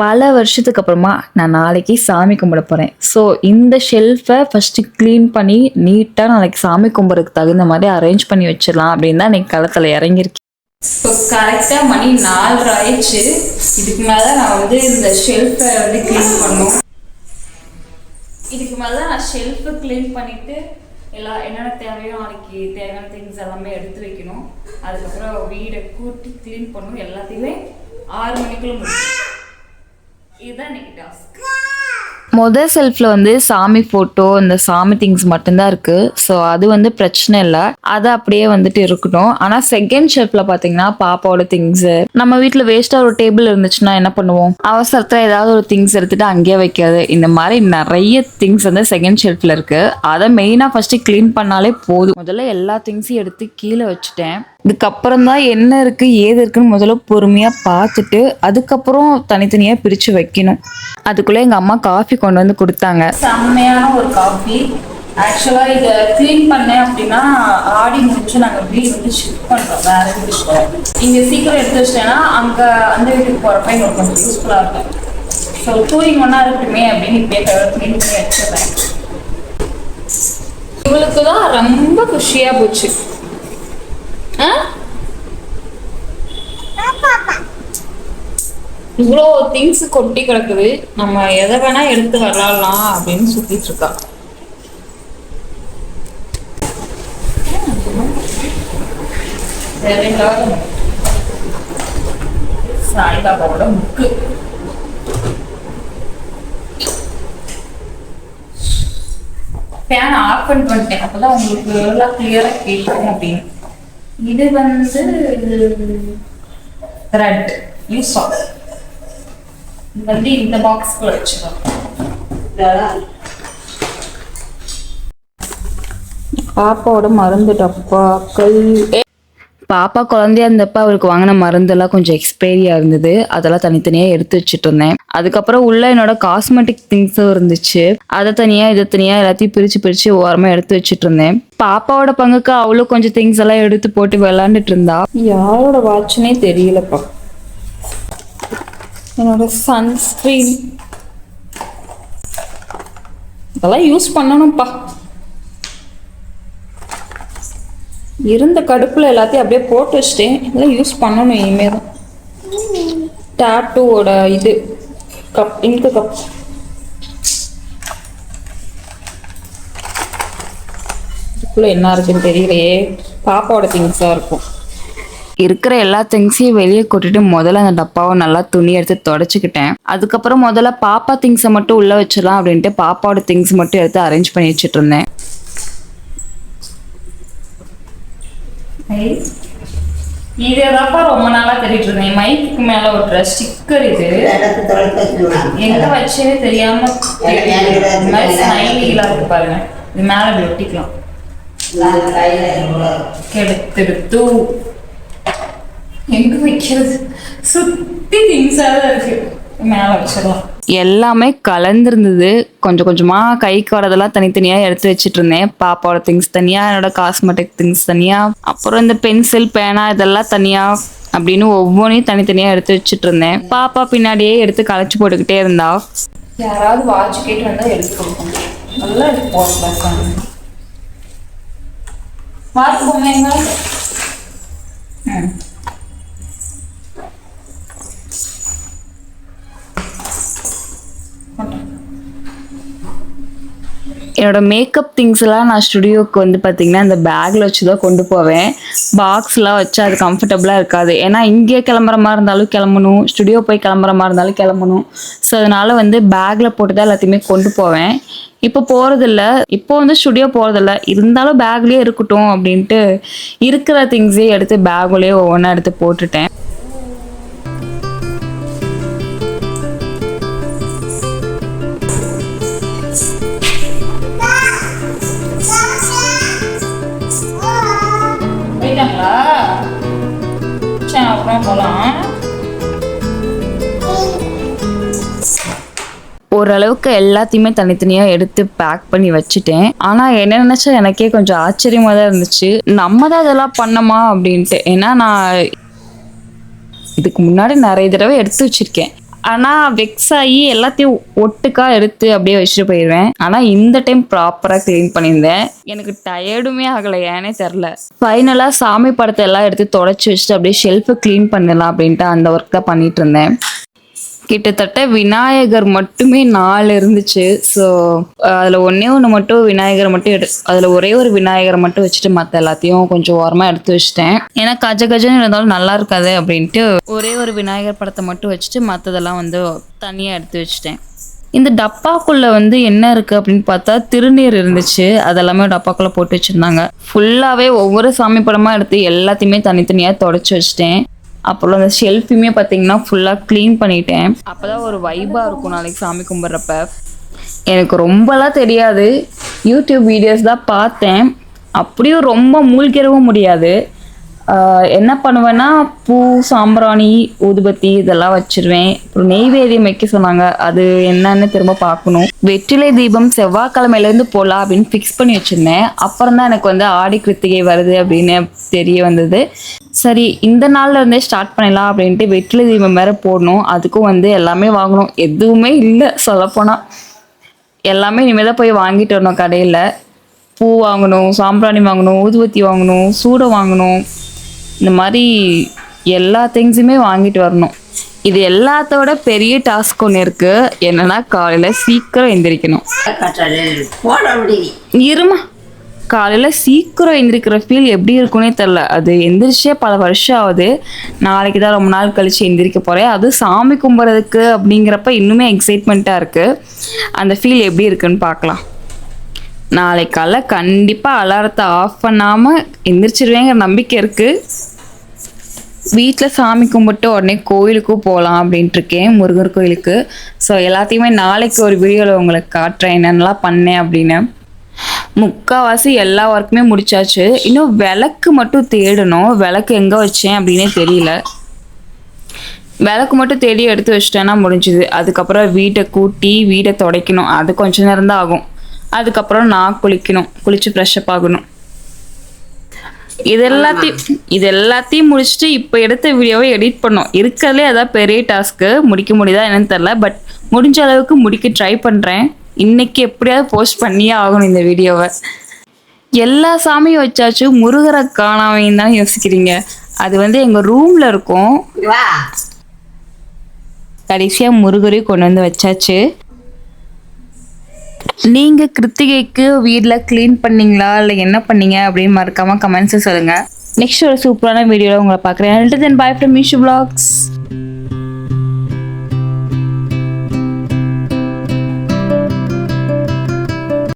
பல வருஷத்துக்கு அப்புறமா நான் நாளைக்கு சாமி கும்பிட போகிறேன் ஸோ இந்த ஷெல்ஃபை ஃபஸ்ட்டு க்ளீன் பண்ணி நீட்டாக நாளைக்கு சாமி கும்பிட்றதுக்கு தகுந்த மாதிரி அரேஞ்ச் பண்ணி வச்சிடலாம் அப்படின்னு தான் இன்னைக்கு களத்தில் இறங்கியிருக்கேன். இப்போ கரெக்டாக மணி நாலரை ஆயிடுச்சு. இதுக்கு மேலே நான் வந்து இந்த ஷெல்ஃபை வந்து க்ளீன் பண்ணும் இதுக்கு மேலே நான் ஷெல்ஃபை க்ளீன் பண்ணிவிட்டு எல்லா என்னென்ன தேவையோ நாளைக்கு தேவையான திங்ஸ் எல்லாமே எடுத்து வைக்கணும். அதுக்கப்புறம் வீடை கூட்டி க்ளீன் பண்ணணும். எல்லாத்தையுமே ஆறு மணிக்குள்ள முடியும் இதுதான் இன்னைக்கு டாஸ்க் மொதல் செல்ஃபில் வந்து சாமி ஃபோட்டோ இந்த சாமி திங்ஸ் மட்டும்தான் இருக்குது ஸோ அது வந்து பிரச்சனை இல்லை. அது அப்படியே வந்துட்டு இருக்கட்டும் ஆனால் செகண்ட் ஷெல்ஃபில் பார்த்தீங்கன்னா பாப்பாவோட திங்ஸு நம்ம வீட்டில் வேஸ்ட்டாக ஒரு டேபிள் இருந்துச்சுன்னா என்ன பண்ணுவோம்? அவசரத்தில் ஏதாவது ஒரு திங்ஸ் எடுத்துகிட்டு அங்கேயே வைக்காது இந்த மாதிரி நிறைய திங்ஸ் வந்து செகண்ட் ஷெல்ஃபில் இருக்குது அதை மெயினாக ஃபஸ்ட்டு க்ளீன் பண்ணாலே போதும். முதல்ல எல்லா திங்ஸையும் எடுத்து கீழே வச்சுட்டேன். இதுக்கப்புறம் தான் என்ன இருக்கு ஏது இருக்குன்னு முதல்ல பொறுமையாக பார்த்துட்டு அதுக்கப்புறம் தனித்தனியாக பிரித்து வைக்கணும். அதுக்குள்ளே எங்கள் அம்மா காஃபி கொண்டு வந்து கொடுத்தாங்க. செம்மையான ஒரு காஃபி ஆக்சுவலாக இதை க்ளீன் பண்ணேன் அப்படின்னா ஆடி முடிச்சு நாங்கள் வீடு வந்து ஷிஃப்ட் பண்ணுறோம் வேற வீட்டுக்கு போகிறோம் இங்கே சீக்கிரம் எடுத்து வச்சிட்டேன்னா அங்கே அந்த வீட்டுக்கு போகிறப்ப எங்களுக்கு கொஞ்சம் யூஸ்ஃபுல்லாக இருக்கும் ஸோ டூரிங் ஒன்றா இருக்கட்டுமே அப்படின்னு இப்போ க்ளீன் பண்ணி வச்சிடுறேன். இவளுக்கு தான் ரொம்ப குஷியாக போச்சு. இவ்வளோ திங்ஸ் கொட்டி கிடக்குது. நம்ம எதை வேணா எடுத்து விளாடலாம் அப்படின்னு சுத்திட்டு இருக்கா. சாய்பாபாவோட முக்கு. ஃபேன் ஆஃப் பண்ணிட்டு வந்துட்டேன் அப்பதான் உங்களுக்கு எல்லாம் கிளியரா கேட்கும் அப்படின்னு. இது வந்து த்ரெட் யூஸ் ஆகும் இது வந்து இந்த பாக்ஸ்க்குள்ள வச்சுக்கோ பாப்பாவோட மருந்து டப்பாக்கள் பாப்பா குழந்தையா இருந்தப்ப அவருக்கு வாங்கின மருந்தெல்லாம் கொஞ்சம் எக்ஸ்பைரியா இருந்தது. அதெல்லாம் தனித்தனியாக எடுத்து வச்சுட்டு இருந்தேன் அதுக்கப்புறம் உள்ள என்னோட காஸ்மெட்டிக் திங்ஸும் இருந்துச்சு. அதை தனியா இதை தனியா எல்லாத்தையும் பிரிச்சு பிரிச்சு ஓரமா எடுத்து வச்சுட்டு இருந்தேன். பாப்பாவோட பங்குக்கு அவளும் கொஞ்சம் திங்ஸ் எல்லாம் எடுத்து போட்டு விளாண்டுட்டு இருந்தா. யாரோட வாட்ச்னே தெரியலப்பா. என்னோட சன்ஸ்கிரீன் இதெல்லாம் யூஸ் பண்ணணும்ப்பா. இருந்த கடுப்பில் எல்லாத்தையும் அப்படியே போட்டு வச்சிட்டேன். இதெல்லாம் யூஸ் பண்ணணும் இனிமேல். தான் டாட்டூவோட இது. கப் இங்கு கப் இதுக்குள்ளே என்ன இருக்குன்னு தெரியலையே. பாப்பாவோட திங்ஸாக இருக்கும். இருக்கிற எல்லா திங்ஸையும் வெளியே கொட்டிட்டு முதல்ல அந்த டப்பாவை நல்லா துணி எடுத்து தொடச்சிக்கிட்டேன். அதுக்கப்புறம் முதல்ல பாப்பா திங்ஸை மட்டும் உள்ளே வச்சிடலாம் அப்படின்ட்டு பாப்பாவோட திங்ஸ் மட்டும் எடுத்து அரேஞ்ச் பண்ணி வச்சுட்டு இருந்தேன். இதேதாப்பா ரொம்ப நாளா தேடிட்டு இருந்தேன் மைக்கு மேல ஒட்டுற ஸ்டிக்கர் இது. எங்க வச்சே தெரியாம ஸ்மைலிகளா இருக்கு பாருங்க. இது மேல இப்படி ஒட்டிக்கலாம். கெடுத்தெடுத்து எங்க வைக்கிறது? சுத்தி திங்ஸா தான் இருக்கு. மேல வச்சிடலாம் எல்லாமே கலந்துருந்தது. கொஞ்சம் கொஞ்சமா கைக்கு வரதெல்லாம் தனித்தனியா எடுத்து வச்சிட்டு இருந்தேன் பாப்பாவோட திங்ஸ் தனியா என்னோட காஸ்மெட்டிக் திங்ஸ் தனியா அப்புறம் இந்த பென்சில் பேனா இதெல்லாம் தனியா அப்படின்னு ஒவ்வொன்றையும் தனித்தனியா எடுத்து வச்சிட்டு இருந்தேன் பாப்பா பின்னாடியே எடுத்து களைச்சு போட்டுக்கிட்டே இருந்தா. யாராவது வாட்ச் கேட்டு வந்தா எடுத்து கொடுக்கணும். நல்லா எடுத்து போடலாம் வாட்ச் பொம்மைங்க? ம். என்னோட மேக்கப் திங்ஸ் எல்லாம் நான் ஸ்டுடியோக்கு வந்து பார்த்தீங்கன்னா இந்த பேக்கில் வச்சு தான் கொண்டு போவேன். பாக்ஸ்லாம் வச்சு அது கம்ஃபர்டபுளாக இருக்காது. ஏன்னா இங்கே கிளம்புற மாதிரி இருந்தாலும் கிளம்பணும். ஸ்டுடியோ போய் கிளம்புற மாதிரி இருந்தாலும் கிளம்பணும். ஸோ அதனால் வந்து பேக்கில் போட்டு தான் எல்லாத்தையுமே கொண்டு போவேன். இப்போ போகிறதில்ல இப்போ வந்து ஸ்டுடியோ போகிறதில்ல இருந்தாலும் பேக்லேயே இருக்கட்டும் அப்படின்ட்டு இருக்கிற திங்ஸே எடுத்து பேக்குள்ளேயே ஒவ்வொன்றா எடுத்து போட்டுட்டேன். அப்புறம் போகலாம் ஓரளவுக்கு எல்லாத்தையுமே தனித்தனியாக எடுத்து பேக் பண்ணி வச்சுட்டேன். ஆனால் என்ன நினச்சா எனக்கே கொஞ்சம் ஆச்சரியமாக தான் இருந்துச்சு. நம்ம தான் இதெல்லாம் பண்ணோமா அப்படின்ட்டு. ஏன்னா நான் இதுக்கு முன்னாடி நிறைய தடவை எடுத்து வச்சிருக்கேன். ஆனால் வெக்ஸ் ஆகி எல்லாத்தையும் ஒட்டுக்கா எடுத்து அப்படியே வச்சுட்டு போயிடுவேன் ஆனால் இந்த டைம் ப்ராப்பராக க்ளீன் பண்ணியிருந்தேன். எனக்கு டயர்டுமே ஆகலை ஏனே தெரில. ஃபைனலாக சாமி படத்தை எல்லாம் எடுத்து தொடச்சி வச்சுட்டு அப்படியே ஷெல்ஃபை க்ளீன் பண்ணலாம் அப்படின்ட்டு அந்த ஒர்க் தான் பண்ணிட்டு இருந்தேன். கிட்டத்தட்ட விநாயகர் மட்டுமே நாலு இருந்துச்சு. ஸோ அதில் ஒன்றே ஒன்று மட்டும் விநாயகர் மட்டும் எடு அதில் ஒரே ஒரு விநாயகரை மட்டும் வச்சுட்டு மற்ற எல்லாத்தையும் கொஞ்சம் ஓரமாக எடுத்து வச்சிட்டேன். ஏன்னா கஜ கஜன்னு இருந்தாலும் நல்லா இருக்காது அப்படின்ட்டு ஒரே ஒரு விநாயகர் படத்தை மட்டும் வச்சுட்டு மற்றதெல்லாம் வந்து தனியாக எடுத்து வச்சிட்டேன். இந்த டப்பாக்குள்ள வந்து என்ன இருக்கு அப்படின்னு பார்த்தா திருநீர் இருந்துச்சு. அதெல்லாமே டப்பாக்குள்ள போட்டு வச்சிருந்தாங்க. ஃபுல்லாவே ஒவ்வொரு சாமி படமா எடுத்து எல்லாத்தையுமே தனித்தனியா தொடச்சி வச்சிட்டேன். அப்புறம் அந்த ஷெல்ஃபுமே பார்த்தீங்கன்னா ஃபுல்லாக க்ளீன் பண்ணிட்டேன். அப்பதான் ஒரு வைபாக இருக்கும் நாளைக்கு சாமி கும்பிட்றப்ப. எனக்கு ரொம்பலாம் தெரியாது. யூடியூப் வீடியோஸ் தான் பார்த்தேன். அப்படியும் ரொம்ப மூழ்கிடவும் முடியாது. என்ன பண்ணுவேன்னா பூ சாம்பிராணி ஊதுபத்தி இதெல்லாம் வச்சிருவேன். அப்புறம் நெய்வேதியம் வைக்க சொன்னாங்க. அது என்னன்னு திரும்ப பார்க்கணும். வெற்றிலை தீபம் செவ்வாய்க்கிழமையிலேருந்து போகலாம் அப்படின்னு ஃபிக்ஸ் பண்ணி வச்சிருந்தேன். அப்புறம் தான் எனக்கு வந்து ஆடி கிருத்திகை வருது அப்படின்னு தெரிய வந்தது. சரி இந்த நாள்ல இருந்தே ஸ்டார்ட் பண்ணலாம் அப்படின்ட்டு வெற்றிலை தீபம் வேற போடணும். அதுக்கும் வந்து எல்லாமே வாங்கணும். எதுவுமே இல்லை சொல்லப்போனால் எல்லாமே இனிமேல் தான் போய் வாங்கிட்டு வரணும் கடையில். பூ வாங்கணும் சாம்பிராணி வாங்கணும் ஊதுபத்தி வாங்கணும் சூடை வாங்கணும். இந்த மாதிரி எல்லா திங்ஸுமே வாங்கிட்டு வரணும். இது எல்லாத்தோட பெரிய டாஸ்க் ஒன்று இருக்குது என்னன்னா காலையில் சீக்கிரம் எந்திரிக்கணும். இருமா. காலையில் சீக்கிரம் எந்திரிக்கிற ஃபீல் எப்படி இருக்குன்னே தெரில அது எந்திரிச்சே பல வருஷம் ஆகுது. நாளைக்கு தான் ரொம்ப நாள் கழிச்சு எந்திரிக்க போகிறேன் அது சாமி கும்பிட்றதுக்கு அப்படிங்கிறப்ப இன்னுமே எக்ஸைட்மெண்ட்டாக இருக்குது அந்த ஃபீல் எப்படி இருக்குன்னு பார்க்கலாம். நாளைக்கு காலைல கண்டிப்பாக அலாரத்தை ஆஃப் பண்ணாமல் எந்திரிச்சிருவேங்கிற நம்பிக்கை இருக்குது வீட்டில் சாமி கும்பிட்டு உடனே கோயிலுக்கும் போகலாம் அப்படின்ட்டு இருக்கேன் முருகர் கோயிலுக்கு. ஸோ எல்லாத்தையுமே நாளைக்கு ஒரு வீடியோவில் உங்களுக்கு காட்டுறேன். என்னென்னலாம் பண்ணேன் அப்படின்னு. முக்கால்வாசி எல்லா ஒர்க்குமே முடிச்சாச்சு. இன்னும் விளக்கு மட்டும் தேடணும். விளக்கு எங்கே வச்சேன் அப்படின்னே தெரியல. விளக்கு மட்டும் தேடி எடுத்து வச்சிட்டேன்னா முடிஞ்சுது. அதுக்கப்புறம் வீட்டை கூட்டி வீட்டை துடைக்கணும். அது கொஞ்ச நேரம் தான் ஆகும். அதுக்கப்புறம் நான் குளிக்கணும். குளிச்சு ஃப்ரெஷ்அப் ஆகணும். இது எல்லாத்தையும் இது எல்லாத்தையும் முடிச்சுட்டு இப்போ எடுத்த வீடியோவை எடிட் பண்ணோம். இருக்கிறதுலே அதான் பெரிய டாஸ்க்கு முடிக்க முடியுதா என்னன்னு தெரில பட் முடிஞ்ச அளவுக்கு முடிக்க ட்ரை பண்ணுறேன் இன்னைக்கு எப்படியாவது போஸ்ட் பண்ணியே ஆகணும் இந்த வீடியோவை. எல்லா சாமியும் வச்சாச்சு முருகரை காணாமைன்னு தான் யோசிக்கிறீங்க. அது வந்து எங்கள் ரூமில் இருக்கும். கடைசியாக முருகரையும் கொண்டு வந்து வச்சாச்சு. நீங்கள் கிருத்திகைக்கு வீட்டில் க்ளீன் பண்ணீங்களா? இல்லை என்ன பண்ணீங்க? அப்படின்னு மறக்காமல் கமெண்ட்ஸை சொல்லுங்கள் நெக்ஸ்ட் ஒரு சூப்பரான வீடியோவில் உங்களை பார்க்குறேன். Then bye from Meeshu vlogs.